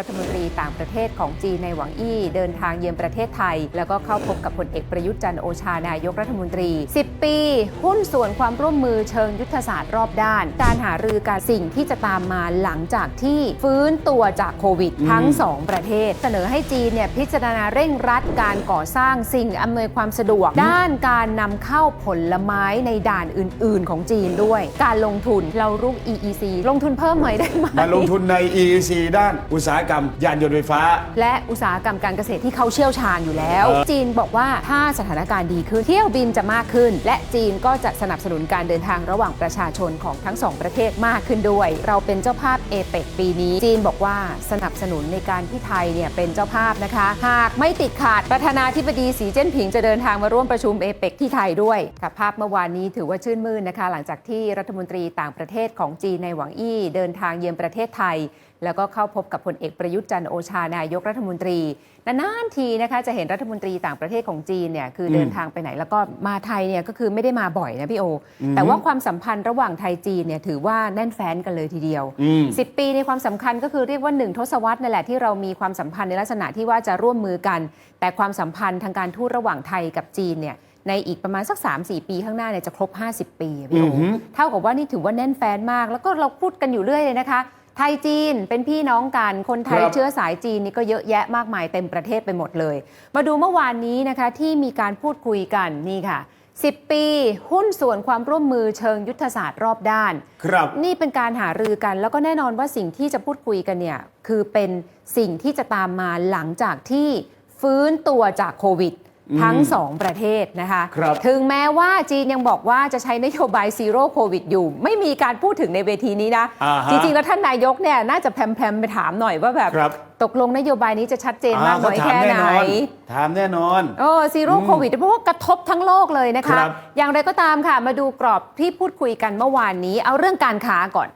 รัฐมนตรีต่างประเทศของจีนในหวังอี้เดินทางเยือนประเทศไทย แล้วก็เข้าพบกับพลเอกประยุทธ์จันทร์โอชานายกรัฐมนตรี 10 ปี หุ้นส่วนความร่วมมือเชิงยุทธศาสตร์รอบด้าน การหารือการสิ่งที่จะตามมาหลังจากที่ฟื้นตัวจากโควิดทั้ง 2 ประเทศ เสนอให้จีนเนี่ยพิจารณาเร่งรัดการก่อสร้างสิ่งอำนวยความสะดวก ด้านการนำเข้าผลไม้ในด่านอื่น ๆ ของจีนด้วย การลงทุนเรารุก EEC ลงทุนเพิ่มหน่อยได้ไหมมาลงทุนใน EEC ด้านอุตสาหกรรมยานยนต์ไฟฟ้า และอุตสาหกรรมการเกษตรที่เขาเชี่ยวชาญอยู่แล้วเออจีนบอกว่าถ้าสถานการณ์ดีขึ้นเที่ยวบินจะมากขึ้น และจีนก็จะสนับสนุนการเดินทางระหว่างประชาชนของทั้งสองประเทศมากขึ้นด้วย เราเป็นเจ้าภาพเอเปกปีนี้ จีนบอกว่าสนับสนุนในการที่ไทยเนี่ยเป็นเจ้าภาพนะคะ หากไม่ติดขาดประธานาธิบดีสีเจิ้นผิงจะเดินทางมาร่วมประชุมเอเปกที่ไทยด้วยค่ะภาพเมื่อวานนี้ถือว่าชื่นมื่นนะคะ หลังจากที่รัฐมนตรีต่างประเทศของจีนในหวังอี้เดินทางเยือนประเทศไทย แล้วก็เข้าพบกับพลเอกประยุทธ์จันทร์โอชานายกรัฐมนตรีนานๆทีนะคะจะเห็นรัฐมนตรีต่างประเทศของจีนเนี่ยคือเดินทางไปไหนแล้วก็มาไทยเนี่ยก็คือไม่ได้มาบ่อยนะพี่โอ แต่ว่าความสัมพันธ์ระหว่างไทยจีนเนี่ยถือว่าแน่นแฟ้นกันเลยทีเดียวอืม10 ปีในความสำคัญก็คือเรียกว่า1ทศวรรษนั่นแหละที่เรามีความสัมพันธ์ในลักษณะที่ว่าจะร่วมมือกัน แต่ความสัมพันธ์ทางการทูตระหว่างไทยกับจีนเนี่ยในอีกประมาณสัก 3-4 ปีข้างหน้าเนี่ยจะครบ 50 ปีอะพี่โออือหือเท่ากับว่านี่ถือว่าแน่นแฟ้นมาก แล้วก็เราพูดกันอยู่เรื่อยเลยนะคะ ไทยจีนเป็นพี่น้องกัน คนไทยครับ เชื้อสายจีนนี่ก็เยอะแยะมากมายเต็มประเทศไปหมดเลย มาดูเมื่อวานนี้นะคะที่มีการพูดคุยกันนี่ค่ะ 10 ปีหุ้นส่วนความร่วมมือเชิงยุทธศาสตร์รอบด้าน ครับ นี่เป็นการหารือกันแล้วก็แน่นอนว่าสิ่งที่จะพูดคุยกันเนี่ย คือเป็นสิ่งที่จะตามมาหลังจากที่ฟื้นตัวจากโควิด ทั้งสองประเทศนะคะครับถึงแม้ว่าจีนยังบอกว่าจะใช้นโยบายซีโร่โควิดอยู่ ไม่มีการพูดถึงในเวทีนี้นะอ่าฮะจริง ๆ แล้วท่านนายกเนี่ยน่าจะแพรมๆไปถามหน่อยว่าแบบครับตกลงนโยบายนี้จะชัดเจนมากน้อยอ่แค่ไหน ถามแน่นอนเออซีโร่โควิดเพราะว่ากระทบทั้งโลกเลยนะคะครับอย่างไรก็ตามค่ะมาดูกรอบที่พูดคุยกันเมื่อวานนี้ เอาเรื่องการค้าก่อน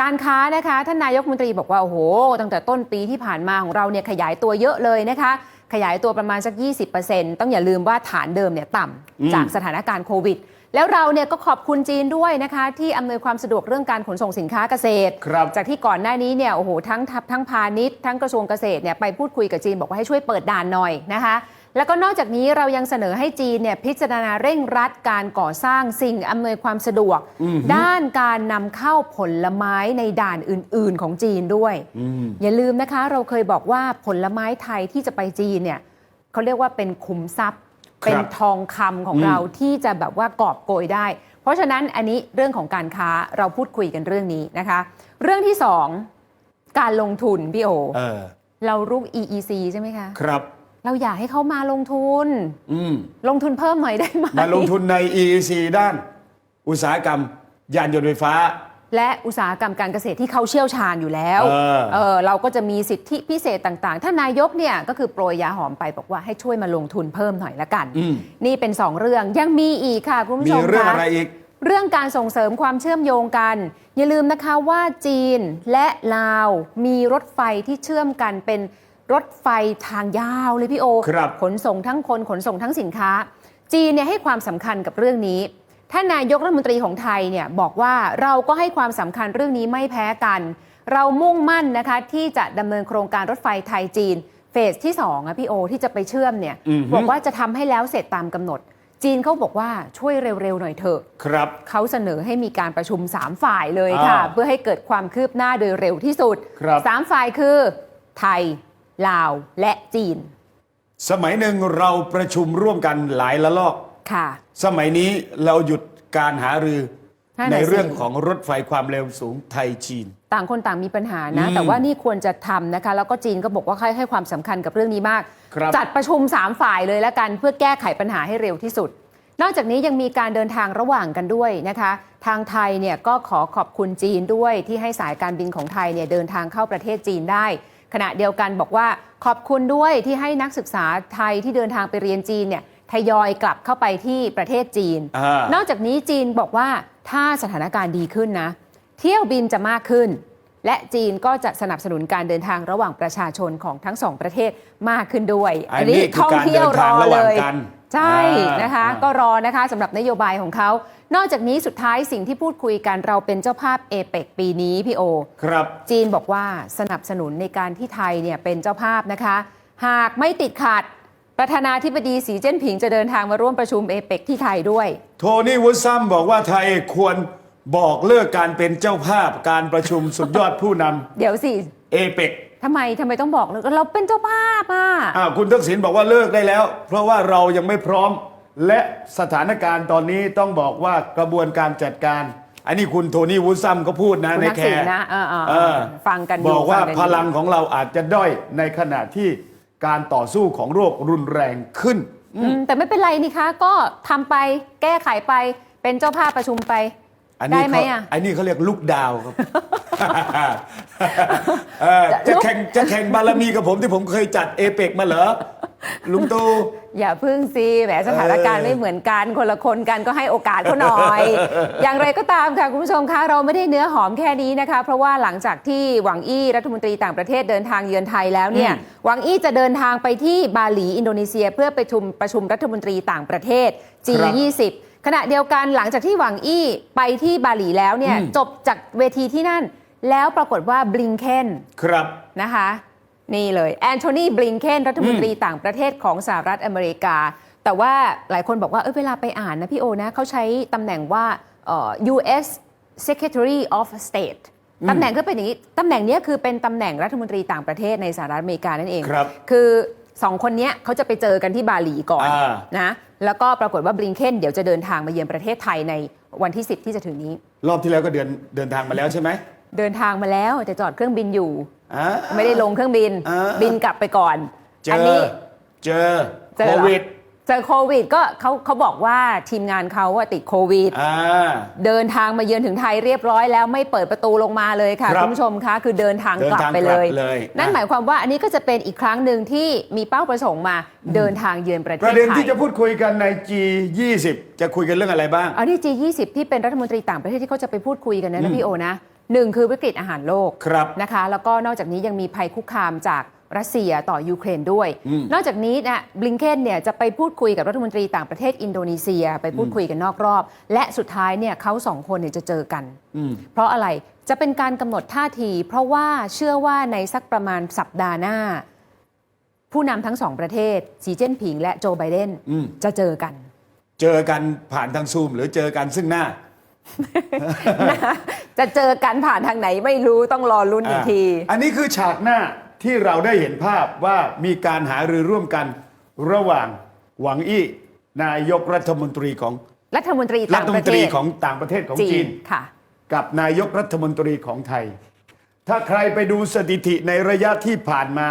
การค้านะคะท่านนายกรัฐมนตรีบอกว่า โอ้โห ตั้งแต่ต้นปีที่ผ่านมาของเราเนี่ยขยายตัวเยอะเลยนะคะ ขยายตัวประมาณสัก 20%ต้องอย่าลืมว่าฐานเดิมเนี่ยต่อืมำจากสถานการณ์โควิด แล้วเราเนี่ยก็ขอบคุณจีนด้วยนะคะ ที่อำนวยความสะดวกเรื่องการขนส่งสินค้าเกษตรครับจากที่ก่อนหน้านี้เนี่ยโอ้โหทั้งทัพทั้งพาณิชย์ทั้งกระทรวงเกษตรเนี่ยไปพูดคุยกับจีนบอกว่าให้ช่วยเปิดด่านหน่อยนะคะ แล้วก็นอกจากนี้เรายังเสนอให้จีนเนี่ยพิจารณาเร่งรัดการก่อสร้างสิ่งอำนวยความสะดวกอือฮึด้านการนำเข้าผลไม้ในด่านอื่น ๆ ของจีนด้วยอืมอย่าลืมนะคะ เราเคยบอกว่าผลไม้ไทยที่จะไปจีนเนี่ยเขาเรียกว่าเป็นขุมทรัพย์ครับเป็นทองคำของอืมเราที่จะแบบว่ากอบโกยได้ เพราะฉะนั้นอันนี้เรื่องของการค้าเราพูดคุยกันเรื่องนี้นะคะ เรื่องที่สองการลงทุนพี่โอเออเรารุก EEC ใช่ไหมคะ ครับ เราอยากให้เขามาลงทุน อืมลงทุนเพิ่มหน่อยได้ไหมมาลงทุนใน EEC ด้าน อุตสาหกรรม ยานยนต์ไฟฟ้า และอุตสาหกรรมการเกษตรที่เขาเชี่ยวชาญอยู่แล้วเออ เออเราก็จะมีสิทธิพิเศษต่างๆ ท่านนายกเนี่ยก็คือโปรยยาหอมไปบอกว่าให้ช่วยมาลงทุนเพิ่มหน่อยละกัน อืมนี่เป็น2เรื่องยังมีอีกค่ะคุณผู้มีชมเรื่องคะ อะไรอีก เรื่องการส่งเสริมความเชื่อมโยงกัน อย่าลืมนะคะว่าจีนและลาวมีรถไฟที่เชื่อมกันเป็น รถไฟทางยาวเลยพี่โอ ครับ ขนส่งทั้งคนขนส่งทั้งสินค้า จีนเนี่ยให้ความสำคัญกับเรื่องนี้ท่านนายกรัฐมนตรีของไทยเนี่ยบอกว่าเราก็ให้ความสำคัญเรื่องนี้ไม่แพ้กัน เรามุ่งมั่นนะคะที่จะดำเนินโครงการรถไฟไทยจีน เฟสที่2อะพี่โอที่จะไปเชื่อมเนี่ยอือฮึ บอกว่าจะทำให้แล้วเสร็จตามกำหนด จีนเขาบอกว่าช่วยเร็วๆหน่อยเถอะ ครับ เขาเสนอให้มีการประชุม 3 ฝ่ายเลยค่ะ อ่าเพื่อให้เกิดความคืบหน้าโดยเร็วที่สุด ครับสามฝ่ายคือ ไทย ลาวและจีน สมัยหนึ่งเราประชุมร่วมกันหลายละลอก ค่ะ สมัยนี้เราหยุดการหารือนั่นน่ะในเรื่องสิ ของรถไฟความเร็วสูงไทยจีน ต่างคนต่างมีปัญหานะ อืมแต่ว่านี่ควรจะทำนะคะ แล้วก็จีนก็บอกว่าให้ให้ความสำคัญกับเรื่องนี้มาก ครับ จัดประชุม 3 ฝ่ายเลยแล้วกันเพื่อแก้ไขปัญหาให้เร็วที่สุด นอกจากนี้ยังมีการเดินทางระหว่างกันด้วยนะคะ ทางไทยเนี่ยก็ขอขอบคุณจีนด้วยที่ให้สายการบินของไทยเนี่ยเดินทางเข้าประเทศจีนได้ ขณะเดียวกันบอกว่าขอบคุณด้วยที่ให้นักศึกษาไทยที่เดินทางไปเรียนจีนเนี่ยทยอยกลับเข้าไปที่ประเทศจีนอ่านนอกจากนี้จีนบอกว่าถ้าสถานการณ์ดีขึ้นนะ เที่ยวบินจะมากขึ้น และจีนก็จะสนับสนุนการเดินทางระหว่างประชาชนของทั้งสองประเทศมากขึ้นด้วย อันนี้คือการเดินทางระหว่างกัน ใช่อ่านนะคะอ่าก็รอนะคะสำหรับนโยบายของเขา นอกจากนี้สุดท้ายสิ่งที่พูดคุยกันเราเป็นเจ้าภาพเอเปกปีนี้พี่โอ ครับ จีนบอกว่าสนับสนุนในการที่ไทยเนี่ยเป็นเจ้าภาพนะคะ หากไม่ติดขัดประธานาธิบดีสีเจิ้นผิงจะเดินทางมาร่วมประชุมเอเปกที่ไทยด้วย โทนี่วูดซัมบอกว่าไทยควรบอกเลิกการเป็นเจ้าภาพการประชุมสุดยอดผู้นเดี๋ยวสิำเอเปก ทำไมทำไมต้องบอกเลยเราเป็นเจ้าภาพอะอ้าวคุณทักษิณบอกว่าเลิกได้แล้ว เพราะว่าเรายังไม่พร้อม และสถานการณ์ตอนนี้ต้องบอกว่ากระบวนการจัดการ อันนี้คุณโทนี่วูดซัมก็พูดนะ คุณในทักแคษิณร์นะเออเออเอเอออฟังกันอยู่บอกว่าฟักันอยู่ พลังของเราอาจจะด้อยในขณะที่การต่อสู้ของโรครุนแรงขึ้น อืมแต่ไม่เป็นไรนี่คะ ก็ทำไปแก้ไขไปเป็นเจ้าภาพประชุมไป อันได้นี้ไหมเขาอะ อันนี้เขาเรียกลูกดาวครับ เออจะแข่งจะแข่งบารมีกับผมที่ผมเคยจัดเอเปกมาเหรอลุงตู่อย่าพึ่งสิแหมสถานการณ์เออไม่เหมือนกันคนละคนกันก็ให้โอกาสเขาหน่อย อย่างไรก็ตามค่ะ คุณผู้ชมคะเราไม่ได้เนื้อหอมแค่นี้นะคะ เพราะว่าหลังจากที่หวังอี้รัฐมนตรีต่างประเทศเดินทางเยือนไทยแล้วเนี่ยหวังอี้จะเดินทางไปที่บาหลีอินโดนีเซีย เพื่อไปชุมประชุมรัฐมนตรีต่างประเทศ G20 ขณะเดียวกันหลังจากที่หวังอี้ไปที่บาหลีแล้วเนี่ยจบจากเวทีที่นั่น แล้วปรากฏว่าบลิงเคนครับนะคะ นี่เลยแอนโทนีบลิงเคนรัฐมนตรีต่างประเทศของสหรัฐอเมริกา แต่ว่าหลายคนบอกว่าเออเวลาไปอ่านนะพี่โอนะเขาใช้ตำแหน่งว่าเอ่อ U.S. Secretary of State ตำแหน่งก็เป็นอย่างนี้ ตำแหน่งเนี้ยคือเป็นตำแหน่งรัฐมนตรีต่างประเทศในสหรัฐอเมริกานั่นเองครับคือสองคนเนี้ยเขาจะไปเจอกันที่บาหลีก่อนอ่านะแล้วก็ปรากฏว่าบลิงเคนเดี๋ยวจะเดินทางมาเยือนประเทศไทยในวันที่ 10 ที่จะถึงนี้ รอบที่แล้วก็เดินเดินทางมาแล้วใช่ไหม เดินทางมาแล้วแต่จอดเครื่องบินอยู่ อ่า ไม่ได้ลงเครื่องบิน อ่า บินกลับไปก่อนเจอัอนี้ เจอเจอโคเหรอ วิดเจอโควิดก็เขาเขาบอกว่าทีมงานเขาอะติดโควิด อ่า เดินทางมาเยือนถึงไทยเรียบร้อยแล้วไม่เปิดประตูลงมาเลยค่ะครับคุณผู้ชมคะคือเดินทางเดินกลับทางไปเลยกลับเลยนั่นอะหมายความว่าอันนี้ก็จะเป็นอีกครั้งหนึ่งที่มีเป้าประสงค์มาเดินทางเยือนประเทประศเด็นไทที่ยจะพูดคุยกันใน G20 จะคุยกันเรื่องอะไรบ้าง อันนี้ G20 ที่เป็นรัฐมนตรีต่างประเทศที่เขาจะไปพูดคุยกันนะนะพี่โอนะ หนึ่งคือวิกฤตอาหารโลกครับนะคะ แล้วก็นอกจากนี้ยังมีภัยคุกคามจากรัสเซียต่อยูเครนด้วยอืมนอกจากนี้นะบลิงเคนเนี่ยจะไปพูดคุยกับรัฐมนตรีต่างประเทศอินโดนีเซีย ไปพูดคุยกันนอกรอบ และสุดท้ายเนี่ยเขาสองคนเนี่ยจะเจอกันอืมเพราะอะไรจะเป็นการกำหนดท่าที เพราะว่าเชื่อว่าในสักประมาณสัปดาห์หน้า ผู้นำทั้งสองประเทศ สีเจิ้นผิงและโจไบเดนอืมจะเจอกัน เจอกันผ่านทางซูม หรือเจอกันซึ่งหน้า จะเจอกันผ่านทางไหนไม่รู้ต้องรอลุ้นอีกทีอะอันนี้คือฉากหน้าที่เราได้เห็นภาพว่ามีการหารือร่วมกันระหว่างหวังอี้นายกรัฐมนตรีของรัฐมนตรีรัต่างฐปมนระตเทรีศของต่างประเทศของจีจีนนค่ะ กับนายกรัฐมนตรีของไทย ถ้าใครไปดูสถิติในระยะที่ผ่านมา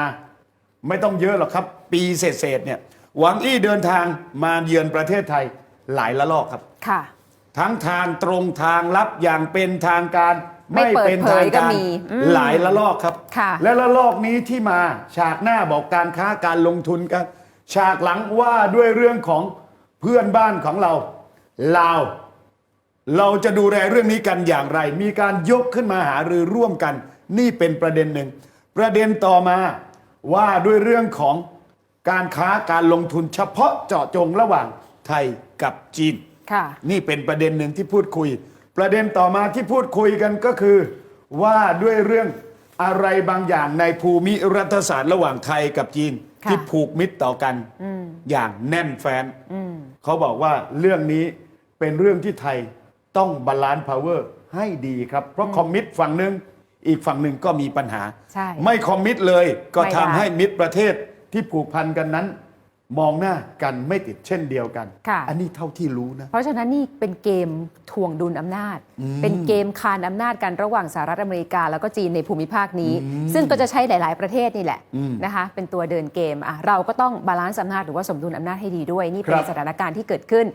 ไม่ต้องเยอะหรอกครับ ปีเศษๆเนี่ยหวังอี้เดินทางมาเยือนประเทศไทยหลายละลอกครับค่ะ ทั้งทางตรงทางลับอย่างเป็นทางการไม่เปิดเป็นเผทางยก็การมีอืมหลายละลอกครับค่ะและละลอกนี้ที่มาฉากหน้าบอกการค้าการลงทุนกัน ฉากหลังว่าด้วยเรื่องของเพื่อนบ้านของเราลาวเราจะดูแลเรื่องนี้กันอย่างไร มีการยกขึ้นมาหารือร่วมกัน นี่เป็นประเด็นหนึ่ง ประเด็นต่อมาว่าด้วยเรื่องของการค้าการลงทุนเฉพาะเจาะจงระหว่างไทยกับจีน ค่ะนี่เป็นประเด็นหนึ่งที่พูดคุย ประเด็นต่อมาที่พูดคุยกันก็คือ ว่าด้วยเรื่องอะไรบางอย่างในภูมิรัฐศาสตร์ระหว่างไทยกับจีน ค่ะที่ผูกมิตรต่อกันอย่างแน่นแฟนเขาบอกว่าเรื่องนี้เป็นเรื่องที่ไทยต้องบาลานซ์พาวเวอร์ให้ดีครับ เพราะคอมมิตฝั่งหนึ่งอีกฝั่งหนึ่งก็มีปัญหา ใช่ไม่คอมมิตเลยก็ไม่ได้ ทำให้มิตรประเทศที่ผูกพันกันนั้น มองหน้ากันไม่ติดเช่นเดียวกัน ค่ะ อันนี้เท่าที่รู้นะ เพราะฉะนั้นนี่เป็นเกมทวงดุลอำนาจเป็นเกมคานอำนาจกันระหว่างสหรัฐอเมริกา แล้วก็จีนในภูมิภาคนี้ซึ่งก็จะใช้หลาย ๆ ประเทศนี่แหละนะคะ เป็นตัวเดินเกมอะเราก็ต้องบาลานซ์อำนาจหรือว่าสมดุลอำนาจให้ดีด้วย นี่เป็นครับ สถานการณ์ที่เกิดขึ้น